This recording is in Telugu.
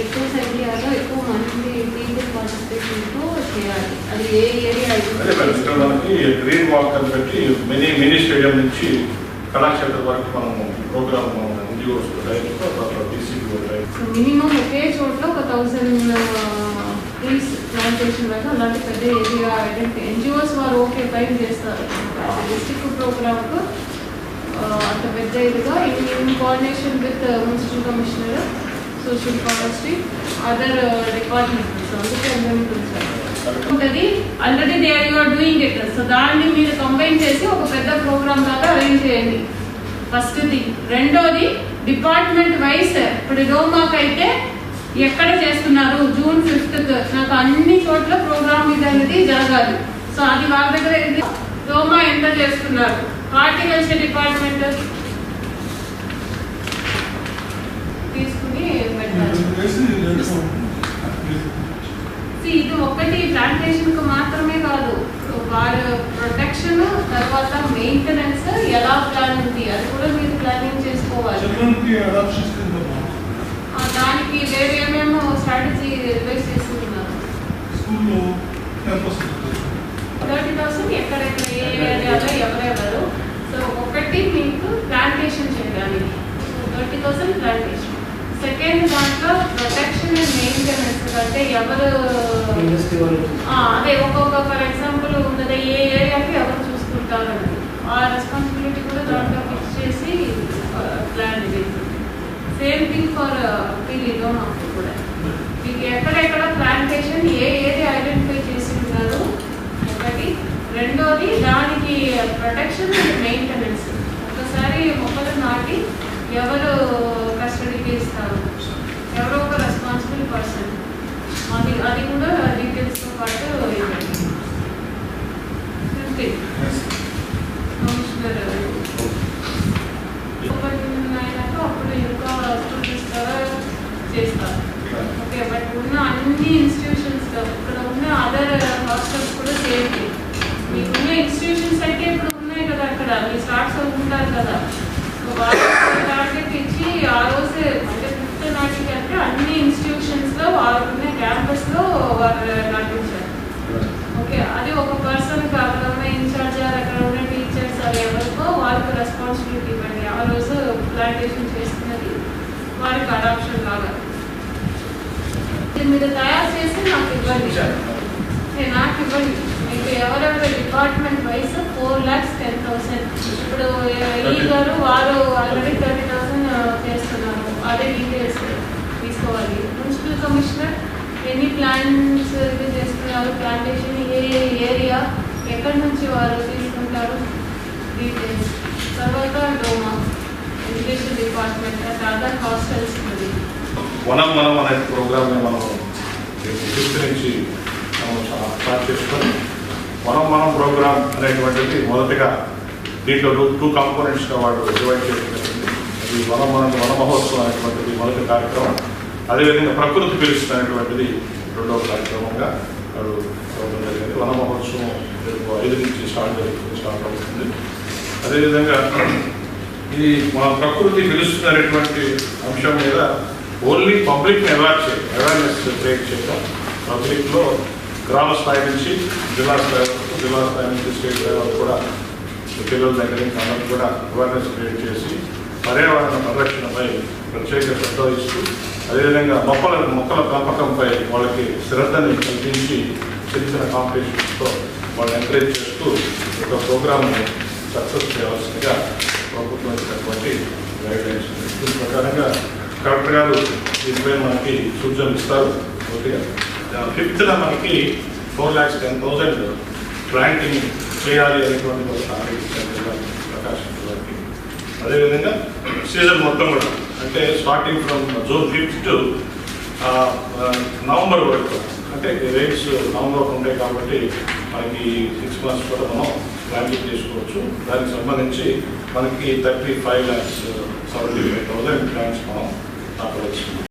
ఎక్కువ సంఖ్యలో ఎక్కువ మంది టీచర్ పార్టిసిపేషన్తో చేయాలి. అది ఏ ఏరియా గ్రీన్ వాక్ అని పెట్టి మినీ మినీ స్టేడియం నుంచి కళాక్షేత్రం వరకు మనము ప్రోగ్రామ్ ఎన్జిఓస్ మినిమం ఒకే చోట్ల ఒక థౌసండ్ ట్రీస్ ప్లాంటేషన్ వరకు అలాంటి పెద్ద ఏరియా ఐడెంటిటీ ఎన్జిఓస్ వారు ఓకే టైం చేస్తారు. డిస్ట్రిక్ట్ ప్రోగ్రామ్కు అంత పెద్ద ఇదిగా in coordination with municipal commissioner social forestry other uh, departments అందుకే ఉంటుంది already they are you're doing it so దాన్ని మీరు కంబైన్ చేసి ఒక పెద్ద ప్రోగ్రామ్ లాగా అరేంజ్ చేయండి. ఫస్ట్ థింగ్ రెండోది డిపార్ట్మెంట్ వైస్ ఇప్పుడు డోమాక్ అయితే ఎక్కడ చేస్తున్నారు? జూన్ ఫిఫ్త్ నాకు అన్ని చోట్ల ప్రోగ్రామ్ ఇది అనేది జరగాలి. సో అది వాళ్ళ దగ్గర రోమా ఎంత చేస్తున్నారు? హార్టికల్చర్ డిపార్ట్మెంట్ ఇది ఒకటి ప్లాంటేషన్కు మాత్రమే కాదు. వారి ప్రొటెక్షన్ తర్వాత మెయింటెనెన్స్ ఎలా ప్లాన్ ఉంది? అది కూడా మీరు ప్లానింగ్ చేసుకోవాలి. దానికి వేరే ఏమేమో స్ట్రాటజీ రివైజ్ చేస్తున్నారు. స్కూల్లో థర్టీ థౌసండ్ ఎక్కడెక్కడ ఏ ఏరియాలో ఎవరెవరు. సో ఒకటి మీకు ప్లాంటేషన్ చేయడానికి. థర్టీ థౌసండ్ ప్లాంటేషన్ సెకండ్ దాంట్లో ప్రొటెక్షన్ అండ్ మెయింటెనెన్స్ అంటే ఎవరు అదే ఒక్కొక్క ఫర్ ఎగ్జాంపుల్ ఉన్నది ఏ ఏరియాకి ఎవరు చూసుకుంటారు ఆ రెస్పాన్సిబిలిటీ కూడా దాంట్లో ఫిక్స్ చేసి ప్లాన్ ఇది సేమ్ థింగ్ ఫర్ పీలీలో మాకు కూడా. మీకు ఎక్కడెక్కడ ప్లాంటేషన్ ఏ ఏరియా ఐడెంటిఫై చేసి ఉన్నారు ఒకటి. రెండోది దానికి ప్రొటెక్షన్ అండ్ మెయింటెనెన్స్ ఒకసారి మొక్కలు నాటి ఎవరు కస్టడీకి ఇస్తారు ఎవరో ఒక రెస్పాన్సిబుల్ పర్సన్ అది అది కూడా డీటెయిల్స్తో పాటు ఇవ్వండి కమిషనర్ ఓపెన్ అయినాక అప్పుడు ఇంకా చేస్తారు ఓకే బట్ ఉన్న అన్ని ఇన్స్టిట్యూషన్స్ ఇక్కడ ఉన్న అదర్ హాస్టల్స్ కూడా సేఫ్టీ మీకున్న ఇన్స్టిట్యూషన్స్ అయితే ఇప్పుడు ఉన్నాయి కదా అక్కడ మీ స్టార్ట్స్ ఉంటారు కదా సో వాళ్ళకి టార్గెట్ ఇచ్చి ఆ రోజు అంటే ఫిఫ్త్ నాటికి అంటే అన్ని ఇన్స్టిట్యూషన్స్లో వాళ్ళకున్న క్యాంపస్లో వారు నాటించారు ఓకే అది ఒక పర్సన్ అక్కడ ఉన్న ఇన్ఛార్జ్ అక్కడ ఉన్న టీచర్స్ అది ఎవరికో వాళ్ళకి రెస్పాన్సిబిలిటీ ఇవ్వండి ఆ రోజు ప్లాంటేషన్ చేస్తున్నది. వారికి అడాప్షన్ లాగా. మీరు తయారు చేసి నాకు ఇవ్వండి. ఏ, నాకు ఇవ్వండి. మీకు ఎవరెవరు department wise four lakhs ten thousand ఇప్పుడు ఈ గారు వారు ఆల్రెడీ థర్టీ థౌసండ్ చేస్తున్నారు. అదే డీటెయిల్స్ తీసుకోవాలి. మున్సిపల్ కమిషనర్ ఎన్ని ప్లాన్స్ ఇది చేస్తున్నారు? ప్లాంటేషన్ ఏ ఏరియా ఎక్కడి నుంచి వారు తీసుకుంటారు డీటెయిల్స్ తర్వాత డోమా ఎడ్యుకేషన్ డిపార్ట్మెంట్ అదర్ హాస్టల్స్ వనం మనం అనే ప్రోగ్రామ్ని మనం ఫిఫ్త్ నుంచి మనం స్టార్ట్ చేసుకొని వనం మనం ప్రోగ్రామ్ అనేటువంటిది మొదటిగా దీంట్లో టూ టూ కాంపోనెంట్స్గా వాడు డివైడ్ చేయడం అది వనం మనం వన మహోత్సవం అనేటువంటిది మొదటి కార్యక్రమం. అదేవిధంగా ప్రకృతి పిలుస్తున్నటువంటిది రెండవ కార్యక్రమంగా వాడు ఇవ్వడం జరిగింది. వన మహోత్సవం రేపు ఐదు నుంచి స్టార్ట్ జరుగుతుంది స్టార్ట్ అవుతుంది. అదేవిధంగా ఇది మన ప్రకృతి పిలుస్తున్నటువంటి అంశం మీద ఓన్లీ పబ్లిక్ని అవేర్ చేయాలి అవేర్నెస్ క్రియేట్ చేయడం పబ్లిక్లో గ్రామ స్థాయి నుంచి జిల్లా స్థాయి వరకు జిల్లా స్థాయి నుంచి స్టేట్ స్థాయి వరకు కూడా పిల్లల దగ్గర నుంచి అందరికి కూడా అవేర్నెస్ క్రియేట్ చేసి పర్యావరణ పరిరక్షణపై ప్రత్యేక శ్రద్ధ ఇస్తూ అదేవిధంగా మొక్కల మొక్కల పెంపకంపై వాళ్ళకి శ్రద్ధని కల్పించి చిన్న చిన్న కాంపిటీషన్స్తో వాళ్ళని ఎంకరేజ్ చేస్తూ ఒక ప్రోగ్రామ్ని సక్సెస్ చేయాల్సిందిగా దీని కలెక్టర్ గారు దీనిపై మనకి సూచనలు ఇస్తారు. ఒకటిగా ఫిఫ్త్న మనకి four lakhs ten thousand planting చేయాలి అనేటువంటి ప్రకాశించడానికి అదేవిధంగా సీజన్ మొత్తం కూడా అంటే starting from June fifth November వరకు అంటే రేట్స్ నవంబర్ ఉంటాయి కాబట్టి మనకి సిక్స్ మంత్స్ కూడా మనం ప్లానింగ్ చేసుకోవచ్చు. దానికి సంబంధించి మనకి thirty five lakhs seventy five thousand plans మనం ఆపవచ్చు